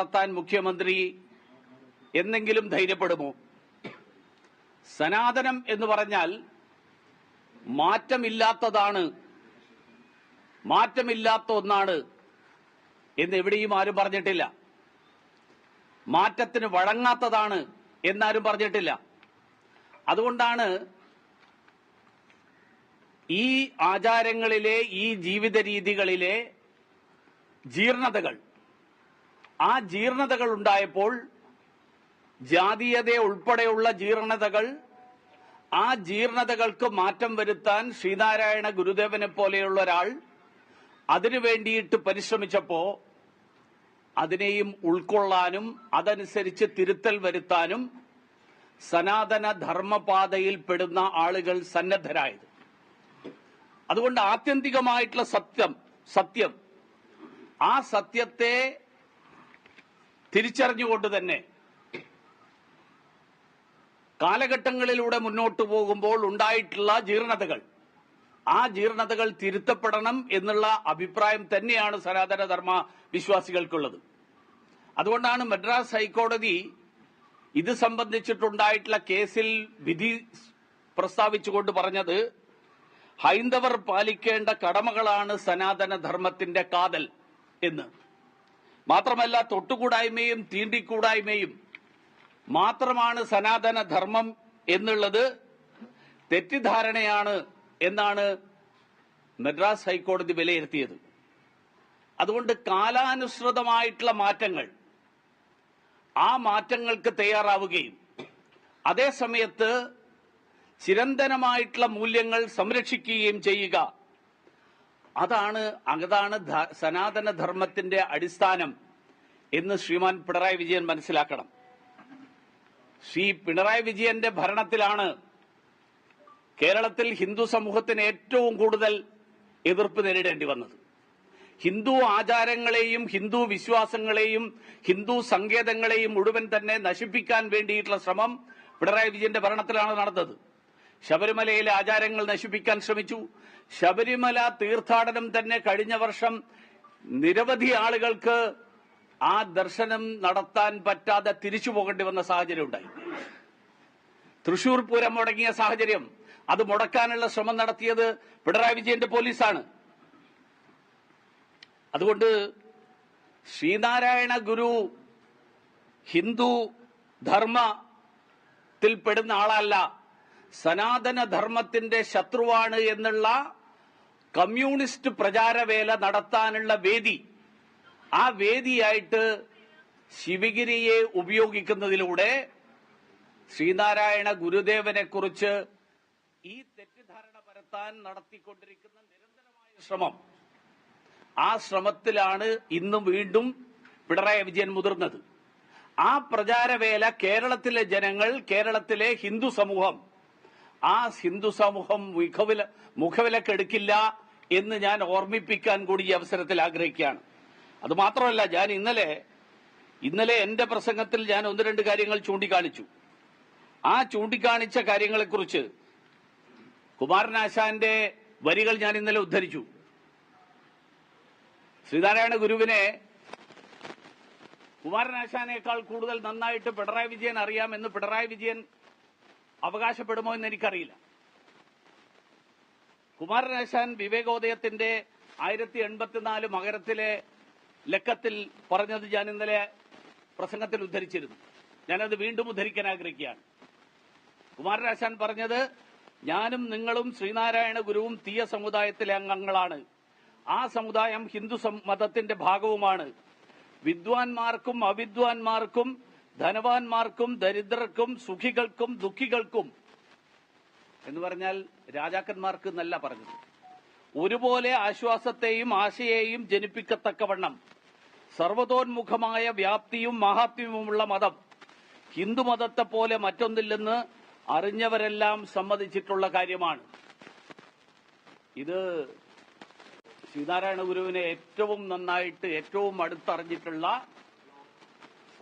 നടത്താൻ മുഖ്യമന്ത്രി എന്നെങ്കിലും ധൈര്യപ്പെടുമോ? സനാതനം എന്ന് പറഞ്ഞാൽ മാറ്റമില്ലാത്തതാണ്. മാറ്റമില്ലാത്ത ഒന്നാണ് എന്ന് എവിടെയും ആരും പറഞ്ഞിട്ടില്ല. മാറ്റത്തിന് വഴങ്ങാത്തതാണ് എന്നാരും പറഞ്ഞിട്ടില്ല. അതുകൊണ്ടാണ് ഈ ആചാരങ്ങളിലെ ഈ ജീവിത രീതികളിലെ ജീർണതകൾ ആ ജീർണതകൾ ഉണ്ടായപ്പോൾ ജാതീയത ഉൾപ്പെടെയുള്ള ജീർണതകൾ ആ ജീർണതകൾക്ക് മാറ്റം വരുത്താൻ ശ്രീനാരായണ ഗുരുദേവനെ പോലെയുള്ള ഒരാൾ അതിനു വേണ്ടിയിട്ട് പരിശ്രമിച്ചപ്പോ അതിനെയും ഉൾക്കൊള്ളാനും അതനുസരിച്ച് തിരുത്തൽ വരുത്താനും സനാതന ധർമ്മപാതയിൽ പെടുന്ന ആളുകൾ സന്നദ്ധരായത്. അതുകൊണ്ട് ആത്യന്തികമായിട്ടുള്ള സത്യം സത്യം. ആ സത്യത്തെ തിരിച്ചറിഞ്ഞുകൊണ്ട് തന്നെ കാലഘട്ടങ്ങളിലൂടെ മുന്നോട്ടു പോകുമ്പോൾ ഉണ്ടായിട്ടുള്ള ജീർണതകൾ. ആ ജീർണതകൾ തിരുത്തപ്പെടണം എന്നുള്ള അഭിപ്രായം തന്നെയാണ് സനാതനധർമ്മ വിശ്വാസികൾക്കുള്ളത്. അതുകൊണ്ടാണ് മദ്രാസ് ഹൈക്കോടതി ഇത് സംബന്ധിച്ചിട്ടുണ്ടായിട്ടുള്ള കേസിൽ വിധി പ്രസ്താവിച്ചുകൊണ്ട് പറഞ്ഞത് ഹൈന്ദവർ പാലിക്കേണ്ട കടമകളാണ് സനാതനധർമ്മത്തിന്റെ കാതൽ എന്ന്. മാത്രമല്ല തൊട്ടുകൂടായ്മയും തീണ്ടിക്കൂടായ്മയും. മാത്രമാണ് സനാതന ധർമ്മം എന്നുള്ളത് തെറ്റിദ്ധാരണയാണ് എന്നാണ് മദ്രാസ് ഹൈക്കോടതി വിലയിരുത്തിയത്. അതുകൊണ്ട് കാലാനുസൃതമായിട്ടുള്ള മാറ്റങ്ങൾ ആ മാറ്റങ്ങൾക്ക് തയ്യാറാവുകയും അതേസമയത്ത് ചിരന്തനമായിട്ടുള്ള മൂല്യങ്ങൾ സംരക്ഷിക്കുകയും ചെയ്യുക അതാണ് അതാണ് സനാതന ധർമ്മത്തിന്റെ അടിസ്ഥാനം എന്ന് ശ്രീമാൻ പിണറായി വിജയൻ മനസ്സിലാക്കണം. ശ്രീ പിണറായി വിജയന്റെ ഭരണത്തിലാണ് കേരളത്തിൽ ഹിന്ദു സമൂഹത്തിന് ഏറ്റവും കൂടുതൽ എതിർപ്പ് നേരിടേണ്ടി വന്നത്. ഹിന്ദു ആചാരങ്ങളെയും ഹിന്ദു വിശ്വാസങ്ങളെയും ഹിന്ദു സങ്കേതങ്ങളെയും മുഴുവൻ തന്നെ നശിപ്പിക്കാൻ വേണ്ടിയിട്ടുള്ള ശ്രമം പിണറായി വിജയന്റെ ഭരണത്തിലാണ് നടന്നത്. ശബരിമലയിലെ ആചാരങ്ങൾ നശിപ്പിക്കാൻ ശ്രമിച്ചു. ശബരിമല തീർത്ഥാടനം തന്നെ കഴിഞ്ഞ വർഷം നിരവധി ആളുകൾക്ക് ആ ദർശനം നടത്താൻ പറ്റാതെ തിരിച്ചു പോകേണ്ടി വന്ന സാഹചര്യം ഉണ്ടായി. തൃശൂർ പൂരം മുടങ്ങിയ സാഹചര്യം അത് മുടക്കാനുള്ള ശ്രമം നടത്തിയത് പിണറായി വിജയന്റെ പോലീസാണ്. അതുകൊണ്ട് ശ്രീനാരായണ ഗുരു ഹിന്ദു ധർമ്മത്തിൽ പെടുന്ന ആളല്ല സനാതന ധർമ്മത്തിന്റെ ശത്രുവാണ് എന്നുള്ള കമ്മ്യൂണിസ്റ്റ് പ്രചാരവേല നടത്താനുള്ള വേദി. ആ വേദിയായിട്ട് ശിവഗിരിയെ ഉപയോഗിക്കുന്നതിലൂടെ ശ്രീനാരായണ ഗുരുദേവനെ കുറിച്ച് ഈ തെറ്റിദ്ധാരണ പരത്താൻ നടത്തിക്കൊണ്ടിരിക്കുന്ന നിരന്തരമായ ശ്രമം. ആ ശ്രമത്തിലാണ് ഇന്നും വീണ്ടും പിണറായി വിജയൻ മുതിർന്നത്. ആ പ്രചാരവേല കേരളത്തിലെ ജനങ്ങൾ കേരളത്തിലെ ഹിന്ദു സമൂഹം ആ ഹിന്ദു സമൂഹം മുഖവില മുഖവിലക്കെടുക്കില്ല എന്ന് ഞാൻ ഓർമ്മിപ്പിക്കാൻ കൂടി ഈ അവസരത്തിൽ ആഗ്രഹിക്കുകയാണ്. അത് മാത്രമല്ല ഞാൻ ഇന്നലെ ഇന്നലെ എന്റെ പ്രസംഗത്തിൽ ഞാൻ ഒന്ന് രണ്ട് കാര്യങ്ങൾ ചൂണ്ടിക്കാണിച്ചു. ആ ചൂണ്ടിക്കാണിച്ച കാര്യങ്ങളെക്കുറിച്ച് കുമാരനാശാന്റെ വരികൾ ഞാൻ ഇന്നലെ ഉദ്ധരിച്ചു. ശ്രീനാരായണ ഗുരുവിനെ കുമാരനാശാനേക്കാൾ കൂടുതൽ നന്നായിട്ട് പിണറായി വിജയൻ അറിയാമെന്ന് പിണറായി വിജയൻ അവകാശപ്പെടുമോ എന്ന് എനിക്കറിയില്ല കുമാരനാശാൻ വിവേകോദയത്തിന്റെ ആയിരത്തി എൺപത്തിനാല് മകരത്തിലെ ലക്കത്തിൽ പറഞ്ഞത് ഞാൻ ഇന്നലെ പ്രസംഗത്തിൽ ഉദ്ധരിച്ചിരുന്നു. ഞാനത് വീണ്ടും ഉദ്ധരിക്കാൻ ആഗ്രഹിക്കുകയാണ്. കുമാരനാശാൻ പറഞ്ഞത് ഞാനും നിങ്ങളും ശ്രീനാരായണ ഗുരുവും തീയ സമുദായത്തിലെ അംഗങ്ങളാണ്. ആ സമുദായം ഹിന്ദു മതത്തിന്റെ ഭാഗവുമാണ്. വിദ്വാൻമാർക്കും അവിദ്വാൻമാർക്കും ധനവാന്മാർക്കും ദരിദ്രർക്കും സുഖികൾക്കും ദുഃഖികൾക്കും എന്ന് പറഞ്ഞാൽ രാജാക്കന്മാർക്ക് നല്ല പറഞ്ഞത്. ഒരുപോലെ ആശ്വാസത്തെയും ആശയെയും ജനിപ്പിക്കത്തക്കവണ്ണം സർവതോന്മുഖമായ വ്യാപ്തിയും മഹാത്മ്യവുമുള്ള മതം ഹിന്ദുമതത്തെ പോലെ മറ്റൊന്നില്ലെന്ന് അറിഞ്ഞവരെല്ലാം സമ്മതിച്ചിട്ടുള്ള കാര്യമാണ്. ഇത് ശ്രീനാരായണ ഗുരുവിനെ ഏറ്റവും നന്നായിട്ട് ഏറ്റവും അടുത്തറിഞ്ഞിട്ടുള്ള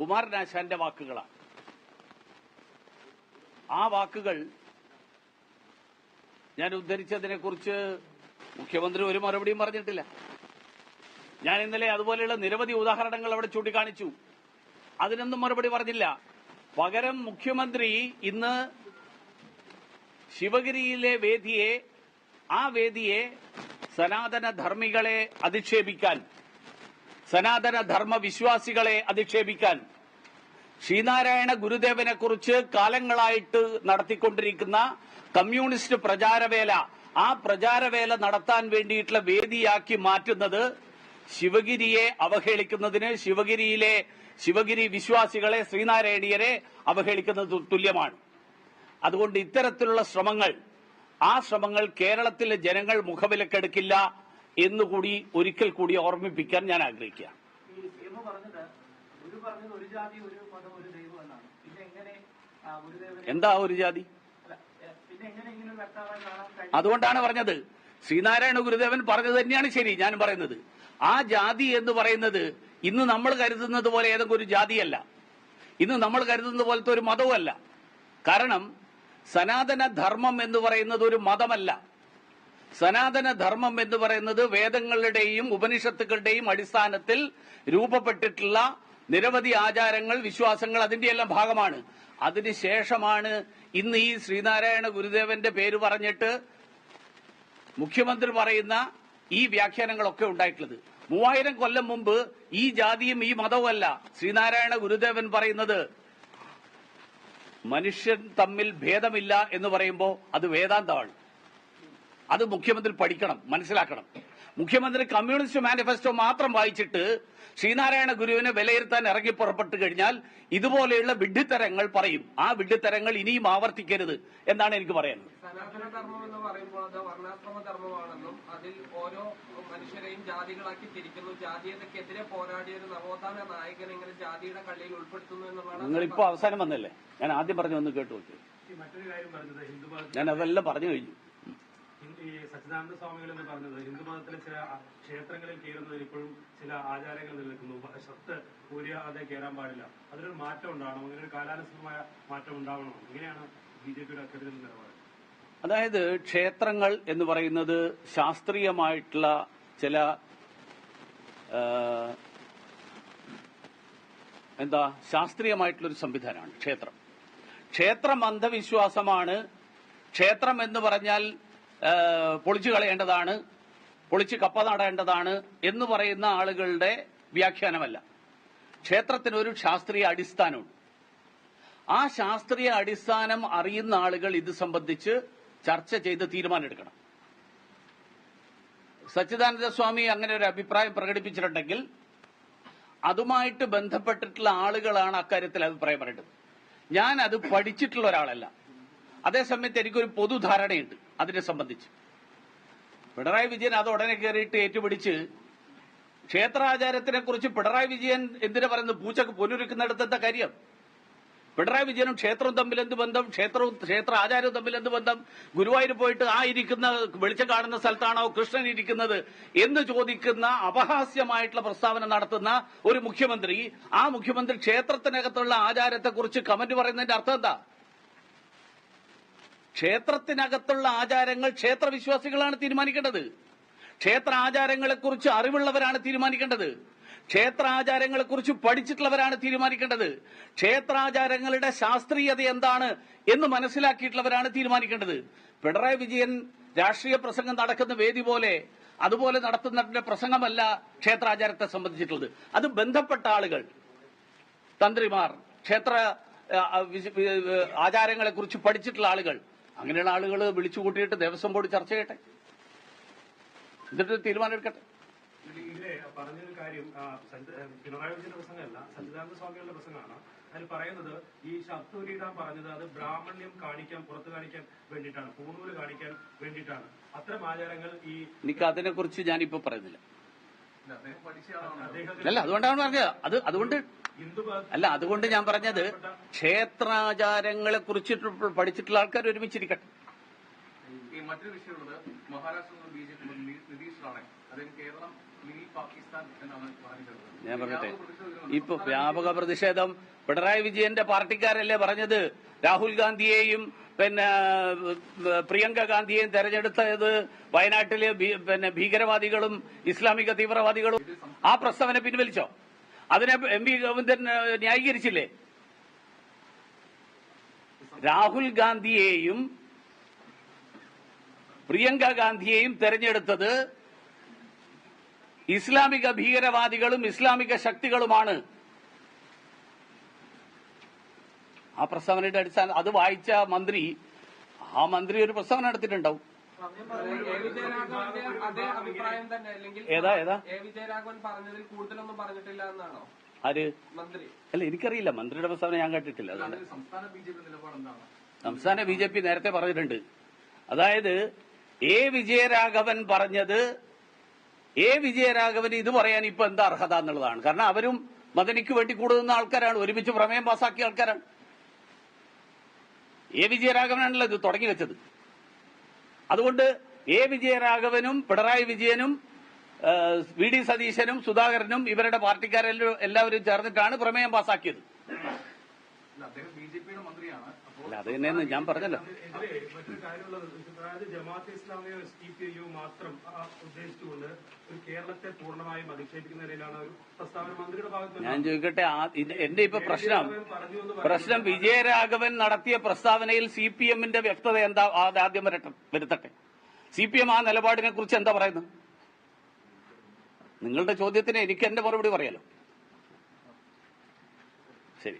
കുമാരനാശാന്റെ വാക്കുകളാണ്. ആ വാക്കുകൾ ഞാൻ ഉദ്ധരിച്ചതിനെക്കുറിച്ച് മുഖ്യമന്ത്രി ഒരു മറുപടിയും പറഞ്ഞിട്ടില്ല. ഞാൻ ഇന്നലെ അതുപോലെയുള്ള നിരവധി ഉദാഹരണങ്ങൾ അവിടെ ചൂണ്ടിക്കാണിച്ചു. അതിനൊന്നും മറുപടി പറഞ്ഞില്ല. പകരം മുഖ്യമന്ത്രി ഇന്ന് ശിവഗിരിയിലെ വേദിയെ ആ വേദിയെ സനാതന ധർമ്മികളെ അധിക്ഷേപിക്കാൻ സനാതന ധർമ്മ വിശ്വാസികളെ അധിക്ഷേപിക്കാൻ. ശ്രീനാരായണ ഗുരുദേവനെ കുറിച്ച് കാലങ്ങളായിട്ട് നടത്തിക്കൊണ്ടിരിക്കുന്ന കമ്മ്യൂണിസ്റ്റ് പ്രചാരവേല ആ പ്രചാരവേല നടത്താൻ വേണ്ടിയിട്ടുള്ള വേദിയാക്കി മാറ്റുന്നത് ശിവഗിരിയെ അവഹേളിക്കുന്നതിന് ശിവഗിരിയിലെ ശിവഗിരി വിശ്വാസികളെ ശ്രീനാരായണീയരെ അവഹേളിക്കുന്നത് തുല്യമാണ്. അതുകൊണ്ട് ഇത്തരത്തിലുള്ള ശ്രമങ്ങൾ ആ ശ്രമങ്ങൾ കേരളത്തിലെ ജനങ്ങൾ മുഖവിലക്കെടുക്കില്ല. എന്നുകൂടി ഒരിക്കൽ കൂടി ഓർമ്മിപ്പിക്കാൻ ഞാൻ ആഗ്രഹിക്കുകയാണ് ഈ സിഎം പറഞ്ഞത് ഗുരു ഒരു ജാതി ഒരു മതം ഒരു ദൈവം എന്നാണ്. പിന്നെ എങ്ങനെ ആ, എന്താ ഒരു ജാതി? അതുകൊണ്ടാണ് പറഞ്ഞത്. ശ്രീനാരായണ ഗുരുദേവൻ പറഞ്ഞത് തന്നെയാണ് ശരി ഞാൻ പറയുന്നത്. ആ ജാതി എന്ന് പറയുന്നത് ഇന്ന് നമ്മൾ കരുതുന്നത് പോലെ ഏതെങ്കിലും ഒരു ജാതിയല്ല. ഇന്ന് നമ്മൾ കരുതുന്നത് പോലത്തെ ഒരു മതവുമല്ല. കാരണം സനാതന ധർമ്മം എന്ന് പറയുന്നത് ഒരു മതമല്ല. സനാതന ധർമ്മം എന്ന് പറയുന്നത് വേദങ്ങളുടെയും ഉപനിഷത്തുക്കളുടെയും അടിസ്ഥാനത്തിൽ രൂപപ്പെട്ടിട്ടുള്ള നിരവധി ആചാരങ്ങൾ വിശ്വാസങ്ങൾ അതിന്റെയെല്ലാം ഭാഗമാണ്. അതിനുശേഷമാണ് ഇന്ന് ഈ ശ്രീനാരായണ ഗുരുദേവന്റെ പേര് പറഞ്ഞിട്ട് മുഖ്യമന്ത്രി പറയുന്ന ഈ വ്യാഖ്യാനങ്ങളൊക്കെ ഉണ്ടായിട്ടുള്ളത്. മൂവായിരം കൊല്ലം മുമ്പ് ഈ ജാതിയും ഈ മതവും അല്ല ശ്രീനാരായണ ഗുരുദേവൻ പറയുന്നത്. മനുഷ്യൻ തമ്മിൽ ഭേദമില്ല എന്ന് പറയുമ്പോൾ അത് വേദാന്തമാണ്. അത് മുഖ്യമന്ത്രി പഠിക്കണം മനസ്സിലാക്കണം. മുഖ്യമന്ത്രി കമ്മ്യൂണിസ്റ്റ് മാനിഫെസ്റ്റോ മാത്രം വായിച്ചിട്ട് ശ്രീനാരായണ ഗുരുവിനെ വിലയിരുത്താൻ ഇറങ്ങി പുറപ്പെട്ടു കഴിഞ്ഞാൽ ഇതുപോലെയുള്ള വിഡ്ഢിത്തരങ്ങൾ പറയും. ആ വിഡ്ഢിത്തരങ്ങൾ ഇനിയും ആവർത്തിക്കരുത് എന്നാണ് എനിക്ക് പറയുന്നത് സനാതന ധർമ്മം എന്ന് പറയുമ്പോൾ അത് വർണാശ്രമ ധർമ്മമാണെന്നും അതിൽ ഓരോ മനുഷ്യരെയും ജാതികളാക്കി തിരിക്കുന്നു. ജാതീയതക്കെതിരെ പോരാടിയ ഒരു നവോത്ഥാന നായകൻ ഇങ്ങനെ ജാതിയുടെ കള്ളിയിൽ ഉൾപ്പെടുത്തുന്നു എന്നുള്ളതാണ് നിങ്ങളിപ്പോ അവസാനം വന്നല്ലേ? ഞാൻ ആദ്യം പറഞ്ഞു ഒന്ന് കേട്ടു നോക്കി. ഞാൻ അതെല്ലാം പറഞ്ഞു കഴിഞ്ഞു. ഈ സച്ചിദാനന്ദ സ്വാമികൾ എന്ന് പറഞ്ഞത് ഹിന്ദുമതത്തിലെ ചില ക്ഷേത്രങ്ങളിൽ കയറുന്നതിൽ ഇപ്പോഴും ചില ആചാരങ്ങൾ നിലനിൽക്കുന്നു. ഷർട്ട് ഊരിയാതെ കയറാൻ പാടില്ല. അതിനൊരു മാറ്റം ഉണ്ടാവണം. അങ്ങനെ ഒരു കാലാനുസൃതമായ മാറ്റം ഉണ്ടാവണം. എങ്ങനെയാണ് ബി ജെ പിയുടെ അക്കാര്യത്തിൽ നിലപാട്. അതായത് ക്ഷേത്രങ്ങൾ എന്ന് പറയുന്നത് ശാസ്ത്രീയമായിട്ടുള്ള ചില എന്താ ശാസ്ത്രീയമായിട്ടുള്ള ഒരു സംവിധാനമാണ് ക്ഷേത്രം. ക്ഷേത്രം അന്ധവിശ്വാസമാണ്. ക്ഷേത്രം എന്ന് പറഞ്ഞാൽ പൊളിച്ചു കളയേണ്ടതാണ് പൊളിച്ച് കപ്പ നടേണ്ടതാണ് എന്ന് പറയുന്ന ആളുകളുടെ വ്യാഖ്യാനമല്ല. ക്ഷേത്രത്തിന് ഒരു ശാസ്ത്രീയ അടിസ്ഥാനമുണ്ട്. ആ ശാസ്ത്രീയ അടിസ്ഥാനം അറിയുന്ന ആളുകൾ ഇത് സംബന്ധിച്ച് ചർച്ച ചെയ്ത് തീരുമാനമെടുക്കണം. സച്ചിദാനന്ദ സ്വാമി അങ്ങനെ ഒരു അഭിപ്രായം പ്രകടിപ്പിച്ചിട്ടുണ്ടെങ്കിൽ അതുമായിട്ട് ബന്ധപ്പെട്ടിട്ടുള്ള ആളുകളാണ് അക്കാര്യത്തിൽ അഭിപ്രായം പറയേണ്ടത്. ഞാൻ അത് പഠിച്ചിട്ടുള്ള ഒരാളല്ല. അതേസമയത്ത് എനിക്കൊരു പൊതുധാരണയുണ്ട്. അതിനെ സംബന്ധിച്ച്. പിണറായി വിജയൻ അത് ഉടനെ കയറിയിട്ട് ഏറ്റുപിടിച്ച് ക്ഷേത്രാചാരത്തിനെ കുറിച്ച് പിണറായി വിജയൻ എന്തിനാ പറയുന്നത്? പൂച്ചക്ക് പൊന്നുരുക്കുന്നിടത്തെ കാര്യം? പിണറായി വിജയനും ക്ഷേത്രവും തമ്മിൽ എന്ത് ബന്ധം? ക്ഷേത്രവും ക്ഷേത്ര ആചാരവും തമ്മിൽ എന്ത് ബന്ധം? ഗുരുവായൂർ പോയിട്ട് ആ ഇരിക്കുന്ന വെളിച്ചം കാണുന്ന സ്ഥലത്താണോ കൃഷ്ണൻ ഇരിക്കുന്നത് എന്ന് ചോദിക്കുന്ന അപഹാസ്യമായിട്ടുള്ള പ്രസ്താവന നടത്തുന്ന ഒരു മുഖ്യമന്ത്രി. ആ മുഖ്യമന്ത്രി ക്ഷേത്രത്തിനകത്തുള്ള ആചാരത്തെക്കുറിച്ച് കമന്റ് പറയുന്നതിന്റെ അർത്ഥം എന്താ? ക്ഷേത്രത്തിനകത്തുള്ള ആചാരങ്ങൾ ക്ഷേത്ര വിശ്വാസികളാണ് തീരുമാനിക്കേണ്ടത്. ക്ഷേത്ര ആചാരങ്ങളെക്കുറിച്ച് അറിവുള്ളവരാണ് തീരുമാനിക്കേണ്ടത്. ക്ഷേത്ര ആചാരങ്ങളെക്കുറിച്ച് പഠിച്ചിട്ടുള്ളവരാണ് തീരുമാനിക്കേണ്ടത്. ക്ഷേത്രാചാരങ്ങളുടെ ശാസ്ത്രീയത എന്താണ് എന്ന് മനസ്സിലാക്കിയിട്ടുള്ളവരാണ് തീരുമാനിക്കേണ്ടത്. പിണറായി വിജയൻ രാഷ്ട്രീയ പ്രസംഗം നടക്കുന്ന വേദി പോലെ അതുപോലെ നടത്തുന്നതിന്റെ പ്രസംഗമല്ല ക്ഷേത്രാചാരത്തെ സംബന്ധിച്ചിട്ടുള്ളത്. അത് ബന്ധപ്പെട്ട ആളുകൾ തന്ത്രിമാർ ക്ഷേത്ര ആചാരങ്ങളെക്കുറിച്ച് പഠിച്ചിട്ടുള്ള ആളുകൾ അങ്ങനെയുള്ള ആളുകൾ വിളിച്ചു കൂട്ടിയിട്ട് ദേവസ്വം ബോർഡ് ചർച്ച ചെയ്യട്ടെ. എന്നിട്ട് തീരുമാനം എടുക്കട്ടെ. പറഞ്ഞൊരു കാര്യം പിണറായി വിജയന്റെ പ്രസംഗമല്ല സച്ചിദാനന്ദ സ്വാമികളുടെ പ്രസംഗമാണ്. അതിൽ പറയുന്നത് ഈ ഷർട്ടൂരിടാൻ പറഞ്ഞത് അത് ബ്രാഹ്മണ്യം കാണിക്കാൻ പുറത്തു കാണിക്കാൻ വേണ്ടിയിട്ടാണ് പൂണൂൽ കാണിക്കാൻ വേണ്ടിയിട്ടാണ്. അത്തരം ആചാരങ്ങൾ ഈ എനിക്ക് അതിനെ കുറിച്ച് ഞാനിപ്പോ പറയുന്നില്ല. അല്ല അതുകൊണ്ടാണ് പറഞ്ഞത്. അത് അതുകൊണ്ട് അല്ല അതുകൊണ്ട് ഞാൻ പറഞ്ഞത് ക്ഷേത്രാചാരങ്ങളെ കുറിച്ച് പഠിച്ചിട്ടുള്ള ആൾക്കാർ ഒരുമിച്ചിരിക്കട്ടെ. മറ്റൊരു വിഷയമുള്ളത് Maharashtra B J P Nitish Rane അദ്ദേഹം കേരളം ഞാൻ പറയട്ടെ. ഇപ്പൊ വ്യാപക പ്രതിഷേധം പിണറായി വിജയന്റെ പാർട്ടിക്കാരല്ലേ പറഞ്ഞത്? രാഹുൽ ഗാന്ധിയെയും പിന്നെ പ്രിയങ്ക ഗാന്ധിയെയും തെരഞ്ഞെടുത്തത് വയനാട്ടിലെ പിന്നെ ഭീകരവാദികളും ഇസ്ലാമിക തീവ്രവാദികളും. ആ പ്രസ്താവന പിൻവലിച്ചോ? അതിനെ എം വി ഗോവിന്ദൻ ന്യായീകരിച്ചില്ലേ? രാഹുൽ ഗാന്ധിയെയും പ്രിയങ്ക ഗാന്ധിയെയും തെരഞ്ഞെടുത്തത് ഇസ്ലാമിക ഭീകരവാദികളും ഇസ്ലാമിക ശക്തികളുമാണ്. ആ പ്രസ്താവനയുടെ അടിസ്ഥാനം അത് വായിച്ച മന്ത്രി ആ മന്ത്രി ഒരു പ്രസ്താവന നടത്തിയിട്ടുണ്ടാവും. ഏതാ, ഏതാ? എ വിജയരാഘവൻ പറഞ്ഞതിൽ കൂടുതലൊന്നും പറഞ്ഞിട്ടില്ല എന്നാണോ? ആര്? മന്ത്രി. അല്ല എനിക്കറിയില്ല. മന്ത്രിയുടെ പ്രസ്താവന ഞാൻ കേട്ടിട്ടില്ല. അതുകൊണ്ട് സംസ്ഥാന ബി ജെ പി നിലപാട് എന്താണ്? സംസ്ഥാന ബി ജെ പി നേരത്തെ പറഞ്ഞിട്ടുണ്ട്. അതായത് എ വിജയരാഘവൻ പറഞ്ഞത് എ വിജയരാഘവൻ ഇത് പറയാൻ ഇപ്പൊ എന്താ അർഹത എന്നുള്ളതാണ്. കാരണം അവരും മദനിക്ക് വേണ്ടി കൂടുന്ന ആൾക്കാരാണ്. ഒരുമിച്ച് പ്രമേയം പാസാക്കിയ ആൾക്കാരാണ്. എ വിജയരാഘവനാണല്ലോ ഇത് തുടങ്ങി വെച്ചത്. അതുകൊണ്ട് എ വിജയരാഘവനും പിണറായി വിജയനും വി ഡി സതീശനും സുധാകരനും ഇവരുടെ പാർട്ടിക്കാരെല്ലാം എല്ലാവരും ചേർന്നിട്ടാണ് പ്രമേയം പാസാക്കിയത്. അല്ല അത് തന്നെയെന്ന് ഞാൻ പറഞ്ഞല്ലോ. മറ്റൊരു കാര്യമുള്ളത് അതായത് ജമാഅത്ത് ഇസ്ലാമിയോ എസ് ഡി പി ഐയോ മാത്രം ഉദ്ദേശിച്ചുകൊണ്ട് ഒരു കേരളത്തെ പൂർണമായും അധിക്ഷേപിക്കുന്ന നിലയിലാണ് ഒരു പ്രസ്താവന മന്ത്രിയുടെ ഭാഗത്ത് ഞാൻ ചോദിക്കട്ടെ എന്റെ ഇപ്പൊ പ്രശ്നം. പ്രശ്നം വിജയരാഘവൻ നടത്തിയ പ്രസ്താവനയിൽ സി പി എമ്മിന്റെ വ്യക്തത എന്താ ആദ്യം വരട്ടെ വരുത്തട്ടെ. സി പി എം ആ നിലപാടിനെ കുറിച്ച് എന്താ പറയുന്നത്? നിങ്ങളുടെ ചോദ്യത്തിന് എനിക്ക് എന്റെ മറുപടി പറയാലോ. ശരി.